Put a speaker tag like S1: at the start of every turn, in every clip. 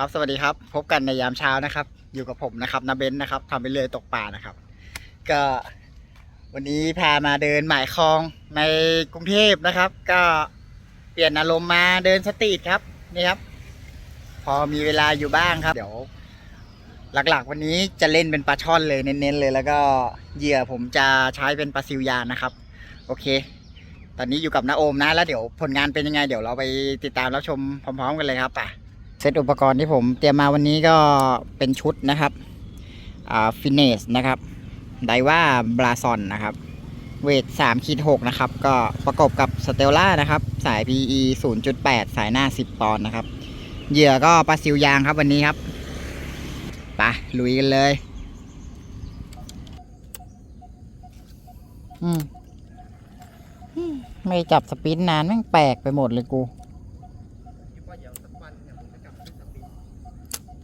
S1: ครับสวัสดีครับ พบกันในยามเช้านะครับ อยู่กับผมนะครับนาเบนนะครับทำไปเลยตกปลานะครับ ก็วันนี้พามาเดินหมายคลองในกรุงเทพนะครับ ก็เปลี่ยนอารมณ์มาเดินสตรีทครับนี่ครับ พอมีเวลาอยู่บ้างครับ เดี๋ยว หลักๆ วันนี้จะเล่นเป็นปลาช่อนเลยเน้นๆเลย แล้วก็เหยื่อผมจะใช้เป็นปลาซิวยานนะครับ โอเค ตอนนี้อยู่กับน้าโอมนะ แล้วเดี๋ยวผลงานเป็นยังไง เดี๋ยวเราไปติดตามรับชมพร้อม ๆ กันเลยครับป่ะ เซตอุปกรณ์ที่ผมเตรียมมาวันนี้ก็เป็นชุดนะครับฟินเนสนะครับไดว่าบราซอนนะครับ เวท3ขีด6นะครับ ก็ประกอบกับสเตลล่านะครับ สาย PE 0.8 สายหน้า 10 ปอนด์นะครับ เหยื่อก็ปลาซิวยางครับวันนี้ครับไปลุยกันเลย อืมไม่จับสปินนานแม่งแปลกไปหมดเลยกู
S2: คิดว่าเดี๋ยวสักวันเนี่ยผมจะกลับขึ้นสปีด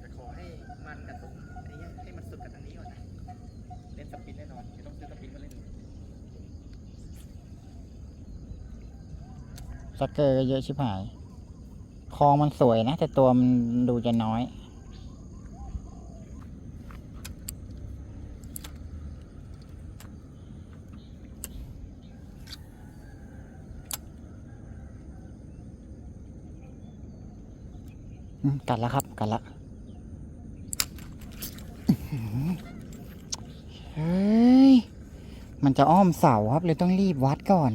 S2: แต่ขอให้มันกระตุกไอ้เนี้ยให้มันสุดกับทางนี้ก่อนนะเล่นสปีดแน่นอนจะต้องซื้อสปีดมาเล่น
S1: สเกอร์ก็เยอะชิบหายคลองมันสวยนะ แต่ตัวมันดูจะน้อยกัดแล้วครับ กัดล้วอื้อหือเฮ้ย มันจะอ้อมเสาครับเลยต้องรีบวัดก่อน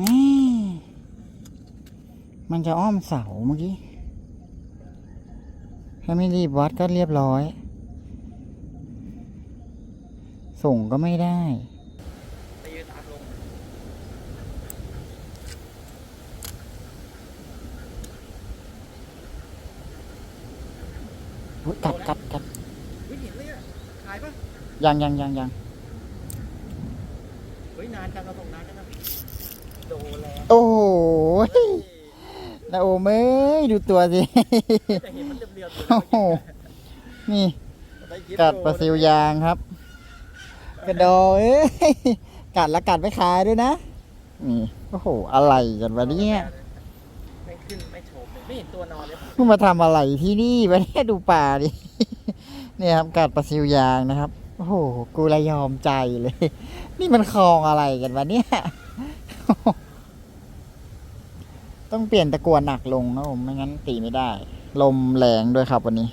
S1: อืม มันจะอ้อมเสาเมื่อกี้ ถ้าไม่รีบวัดก็เรียบร้อย ส่งก็ไม่ได้
S2: ตีตามลง
S1: อุ๊ยกัดกัดกัด
S2: เฮ้ยเห็นเลยอะขายปะ
S1: ยังยังยังยัง
S2: เฮ้ยนานจังเราส่งนานจังนะโดนแล้ว
S1: โอ้โหนะโอ้เมยดูตัวสิ
S2: แต่เห็นมันเรียวๆตัว
S1: โอ้โห นี่
S2: ได้คิ
S1: กัดปลาซิวยางครับ กระโดดเอ้ย กัดแล้วกัดไปขายด้วยนะ นี่ โอ้โห อะไรกันวะเนี่ย
S2: ไม่ขึ้นไม่โฉบเลยไม่เห็นตัวนอนเลย
S1: มึงมาทำอะไรที่นี่วะเนี่ยดูป่าดิ เนี่ยครับกัดปลาซิวยางนะครับ โอ้โห กูละยอมใจเลย นี่มันคลองอะไรกันวะเนี่ย ต้องเปลี่ยนตะกรวหนักลงนะผมไม่งั้นตีไม่ได้ ลมแรงด้วยครับวันนี้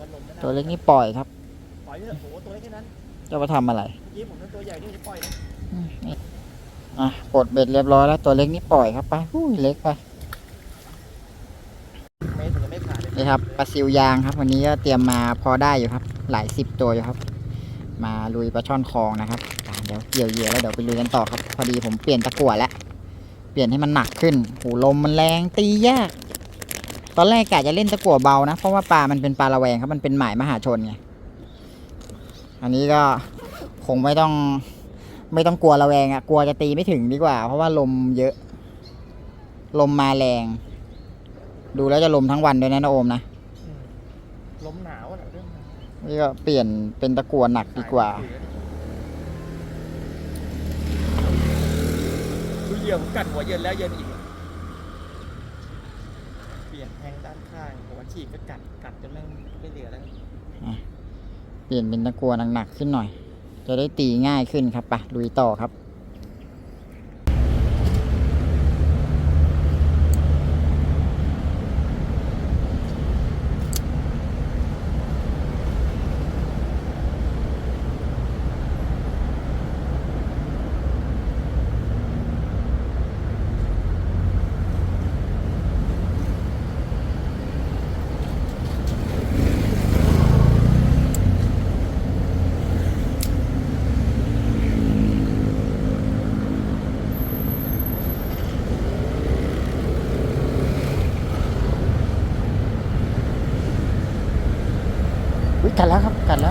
S2: วันลมนะ
S1: ตัวเล็กนี่ปล่อยครับ
S2: ปล่อยเถอะโอ้โหตัวเล็กแค่นั้น
S1: จะมาทำอะไร
S2: เมื่อกี้ผมเป็นตัวใหญ่ที่จะปล่อยนะ
S1: อืมนี่อะปลดเบ็ดเรียบร้อยแล้วตัวเล็กนี่ปล่อยครับไปอุ้ยเล็กไป
S2: เมตรถึงจะไม่ขาดเลย
S1: นี่ครับปลาซิวยางครับ วันนี้ก็เตรียมมาพอได้อยู่ครับ หลายสิบตัวอยู่ครับ มาลุยปลาช่อนคลองนะครับอะเดี๋ยวเกี่ยวเหยื่อแล้วเดี๋ยวไปลุยกันต่อครับ พอดีผมเปลี่ยนตะกั่วแล้วเปลี่ยนให้มันหนักขึ้นโหลมมันแรงตียาก ตอนแรกกะจะเล่นตะกั่วเบานะ เพราะว่าปลามันเป็นปลาระแวงครับ มันเป็นหมายมหาชนไง อันนี้ก็คงไม่ต้อง ไม่ต้องกลัวระแวงอะกลัวจะตีไม่ถึงดีกว่า เพราะว่าลมเยอะ ลมมาแรง ดูแล้วจะลมทั้งวันด้วยนะนะโอมนะ
S2: อืมลมหนาวอะเรื่องหนาว
S1: นี่ก็เปลี่ยนเป็นตะกั่วหนักดีกว่า
S2: เหยื่อผมกัดหัวเย็นแล้วเย็นอีก เปลี่ยนแทงด้านข้างหัวฉีกก็กัดกัดจนแม่งไม่เหลือแล้ว
S1: เปลี่ยนเป็นตะกัวหนักๆขึ้นหน่อย จะได้ตีง่ายขึ้นครับไปะลุยต่อครับ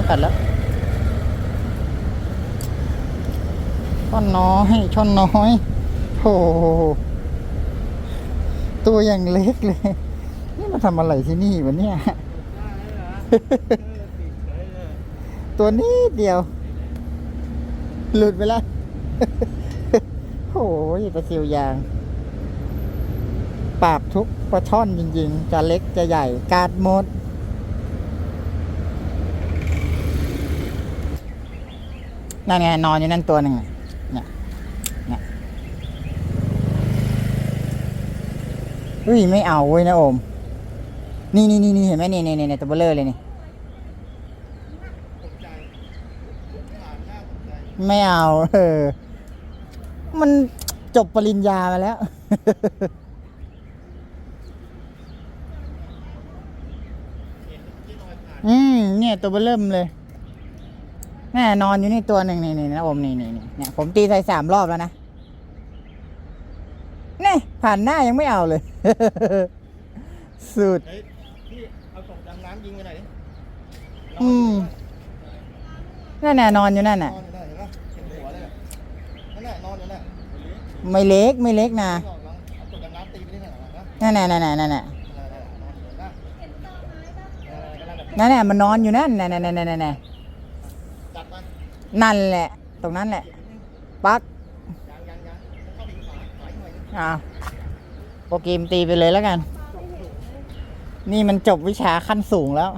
S1: กัดแล้วกัดแล้วช่อนน้อยช่อนน้อยโอ้โหตัวอย่างเล็กเลย นี่มาทำอะไรที่นี่วะเนี่ยตัวนี้เดียว หลุดไปแล้วโอ้โหปลาซิวยาง ปราบทุกข์ปลาช่อนจริง ๆ จะเล็กจะใหญ่ กาดหมด นั่นไงนอนอยู่นั่นตัวหนึ่งเนี่ยเนี่ยเฮ้ยไม่เอาเว้ยนะโอม นี่นี่นี่นี่เห็นไหมนี่นี่นี่ตัวเบลเลอร์เลยนี่ไม่เอาเออมันจบปริญญามาแล้ว อืม เนี่ยตัวเบลเริ่มเลย แน่นอนอยู่นี่ตัวหนึ่งนี่นี่นะโอมนี่นี่นี่เนี่ยผมตีใส่สามรอบแล้วนะนี่ผ่านหน้ายังไม่เอาเลย สุด
S2: เฮ้ยพี่เอากบดำน้ำยิงไปหน่อยดิ
S1: อืมนั่นน่ะนอนอยู่นั่น
S2: นอ
S1: น่ะ
S2: นอยู่น่ะเห็นปะเห็นหัวเลยอะนั่นน่ะนอนอยู่น่ะ
S1: ไม่เล็กไม่เล็กนะ
S2: ลองลองเอากบดำน้ำตีไปที่ไหนนะ
S1: นั่นน่ะนั่นน่ะนั่นน่ะ
S2: นั่นน่ะนอนอยู่น่ะเออก็นั่นแหละ
S1: นั่นน่ะมันนอนอยู่นั่นน่ะนั่นน่ะนั่นน่ะนั่นน่ะ
S2: จัดไป
S1: นั่นแหละ ตรงนั้นแหละปัก
S2: ยังยังยังเข้าไปอีกขวาขวาอีกหน่อยนึง
S1: อ้าวโปรแกรมตีไปเลยแล้วกัน นี่มันจบวิชาขั้นสูงแล้ว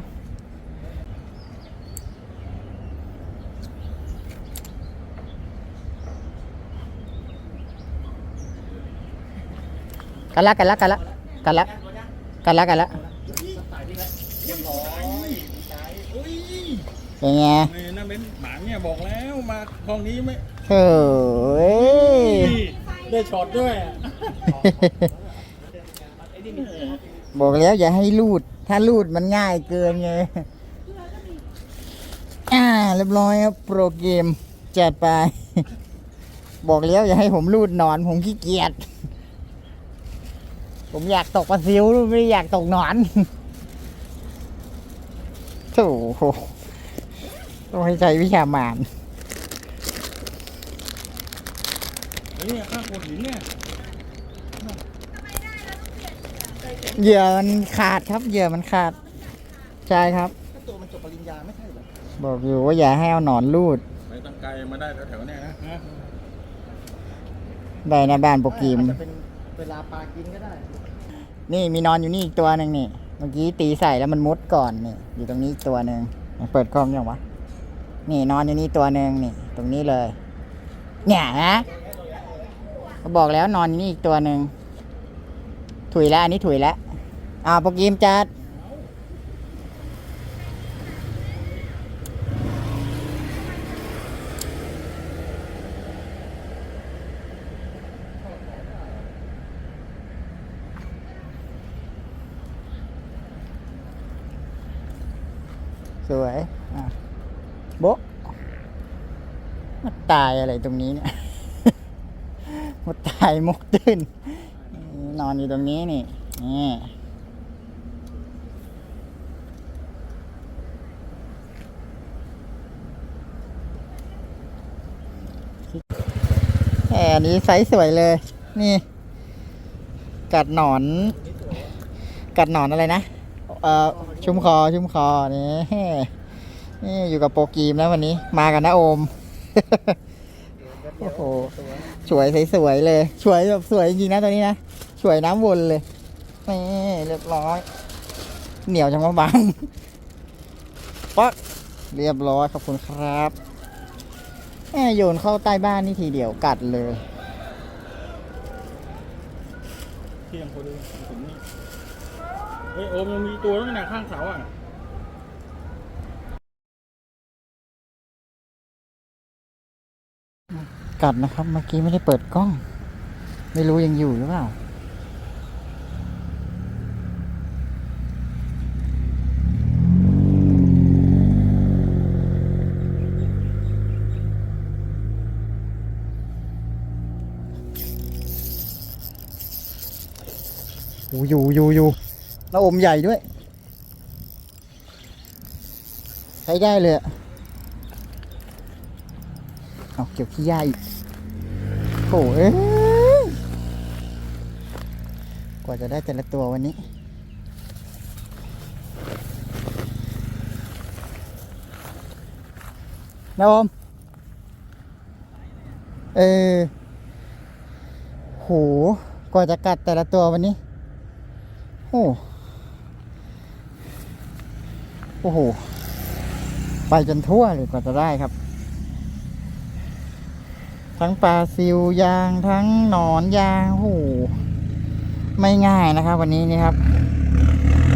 S1: กันละกันละกันละกันละกันละกันละ
S2: ใส่ดิครับเรียบร้อยดีใจอุ้ย
S1: เป็นไง
S3: นี่นะเบนหมาเนี่ยบอกแล้วมาคลองนี้ไม่
S1: เฮ้ย
S3: ได้ช็อตด้วย
S2: ไอ้นี่มี
S1: บอกแล้วอย่าให้รูด ถ้ารูดมันง่ายเกินไงอ่าเรียบร้อยครับโปรเกมจัดไป บอกแล้วอย่าให้ผมรูดหนอน ผมขี้เกียจผมอยากตกปลาซิวไม่ได้อยากตกหนอนโถ่ ต้องให้ใจวิชามาน
S3: เฮ้ยเนี่ยข้างโขดหินเนี่ย
S1: เหยื่อมันขาดครับเหยื่อมันขาด ใช่ครับ
S2: ถ้าตัวมันจบปริญญาไม่ใช่เหรอ
S1: บอกอยู่ว่าอย่าให้เอาหนอนรูด
S3: ไปตั้งไกลมาได้แถวๆเนี่ยนะฮะ
S1: ได้ในะบ้านโปรแกรม
S2: อาจจะเป็นเวลาปลากินก็ได้
S1: นี่มีนอนอยู่นี่อีกตัวหนึ่งนี่ เมื่อกี้ตีใส่แล้วมันมุดก่อนนี่ อยู่ตรงนี้อีกตัวหนึ่งเปิดกล้องยังวะ นี่นอนอยู่นี่ตัวหนึ่งนี่ ตรงนี้เลย เนี่ยนะเขาบอกแล้วนอนอยู่นี่อีกตัวหนึ่งถุยแล้วอันนี้ถุยแล้วอ่าโปรแกรมจัดสวย โบะมาตายอะไรตรงนี้เนี่ยมาตายมกตื้น นอนอยู่ตรงนี้นี่นี่แอันนี้ไซส์สวยเลย นี่ กัดหนอน กัดหนอนอะไรนะ เอ่อ ชุ่มคอ ชุ่มคอ นี่ นี่อยู่กับโปรกีมแล้ววันนี้ มากันนะโอม โอ้โห สวยสวยเลย สวยแบบสวยจริงๆนะตัวนี้นะ สวยน้ำวนเลย นี่เรียบร้อย เหนียวจังวะบังปักเรียบร้อยขอบคุณครับแหมโยนเข้าใต้บ้านนี่ทีเดียวกัดเลย
S3: เที่ยงพอดีถึงนี่เฮ้ยโอมยังมีตัวนั่นน่ะข้างเสาอะ
S1: กัดนะครับ เมื่อกี้ไม่ได้เปิดกล้อง ไม่รู้ยังอยู่หรือเปล่าอยู่อยู่อยู่อยู่แล้วอมใหญ่ด้วย ใช้ได้เลยอะ เอาเกี่ยวขี้ยาอีกโอ้เอ้ยกว่าจะได้แต่ละตัววันนี้ นะอมเออโหกว่าจะกัดแต่ละตัววันนี้ โอ้โอ้โห ไปจนทั่วเลยกว่าจะได้ครับ ทั้งปลาซิวยางทั้งหนอนยางโหไม่ง่ายนะครับ วันนี้นี่ครับ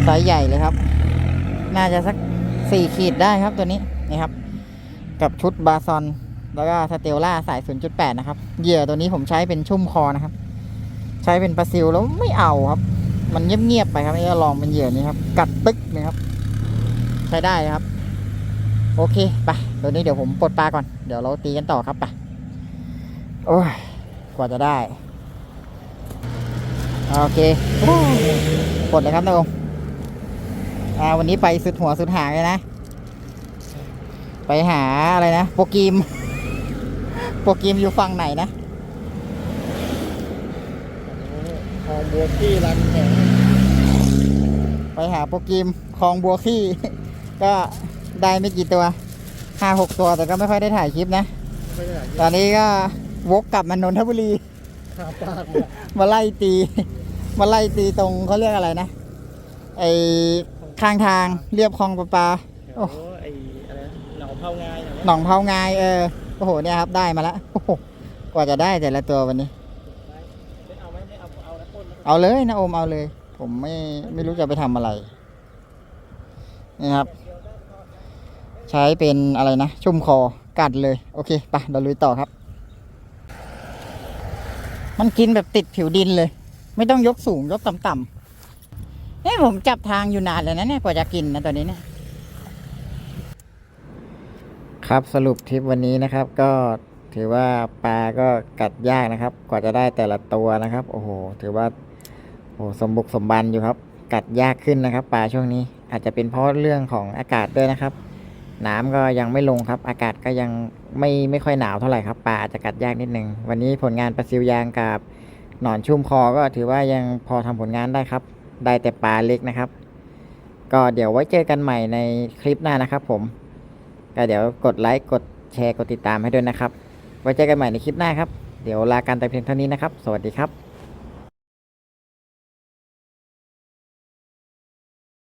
S1: ไซส์ใหญ่เลยครับ น่าจะสักสี่ขีดได้ครับตัวนี้นี่ครับ กับชุดบาซอนแล้วก็สเตลล่าสาย 0.8 นะครับ เหยื่อตัวนี้ผมใช้เป็นชุ่มคอนะครับ ใช้เป็นปลาซิลแล้วไม่เอาครับ มันเงียบๆไปครับนี่ก็ลองเป็นเหยื่อนี้ครับ กัดตึกนะครับ ใช้ได้ครับ โอเค ไป ตัวนี้เดี๋ยวผมปลดปลาก่อน เดี๋ยวเราตีกันต่อครับไป โอ้ยกว่าจะได้ โอเคโอ้ยปลดเลยครับนะองอ่าวันนี้ไปสุดหัวสุดหางเลยนะ ไปหาอะไรนะ โปรกีม โปรกีมอยู่ฝั่งไหนนะ
S3: คลองบัวที่รันแข็ง
S1: ไปหาโปรกีมคลองบัวขี้ ก็ได้ไม่กี่ตัวห้าหกตัวแต่ก็ไม่ค่อยได้ถ่ายคลิปนะ
S3: ไม่ได้
S1: ตอนนี้ก็ วกกลับมานนทบุรี
S3: ข้าวปากเลย
S1: มาไล่ตี มาไล่ตีตรงเขาเรียกอะไรนะ ไอข้างทางเรียบคลองประปา
S3: โอ้ ไออะไรหนองเผางาย
S1: หนองเผางายเออโอ้โหเนี่ยครับได้มาแล้วโอ้โหกว่าจะได้แต่ละตัววันนี้
S3: ไม่เอาไหมไม่เอาเอาแล้วต้น
S1: เอาเลยนะโอมเอาเลย ผมไม่ไม่รู้จะไปทำอะไรนี่ครับ ใช้เป็นอะไรนะ ชุ่มคอกัดเลย โอเคไปเราลุยต่อครับ มันกินแบบติดผิวดินเลย ไม่ต้องยกสูงยกต่ำๆนี่ผมจับทางอยู่นานเลยนะเนี่ยกว่าจะกินนะตัวนี้เนี่ยครับสรุปทริปวันนี้นะครับ ก็ถือว่าปลาก็กัดยากนะครับ กว่าจะได้แต่ละตัวนะครับ โอ้โห ถือว่าโอ้สมบุกสมบันอยู่ครับ กัดยากขึ้นนะครับ ปลาช่วงนี้อาจจะเป็นเพราะเรื่องของอากาศด้วยนะครับ น้ำก็ยังไม่ลงครับ อากาศก็ยังไม่ไม่ค่อยหนาวเท่าไหร่ครับปลาอาจจะกัดยากนิดนึง วันนี้ผลงานปลาซิวยางกับหนอนชุ่มคอก็ถือว่ายังพอทำผลงานได้ครับ ได้แต่ปลาเล็กนะครับ ก็เดี๋ยวไว้เจอกันใหม่ในคลิปหน้านะครับ ผม ก็เดี๋ยวกดไลค์กดแชร์กดติดตามให้ด้วยนะครับ ไว้เจอกันใหม่ในคลิปหน้าครับ เดี๋ยวลาการแต่เพียงเท่านี้นะครับ สวัสดีครับ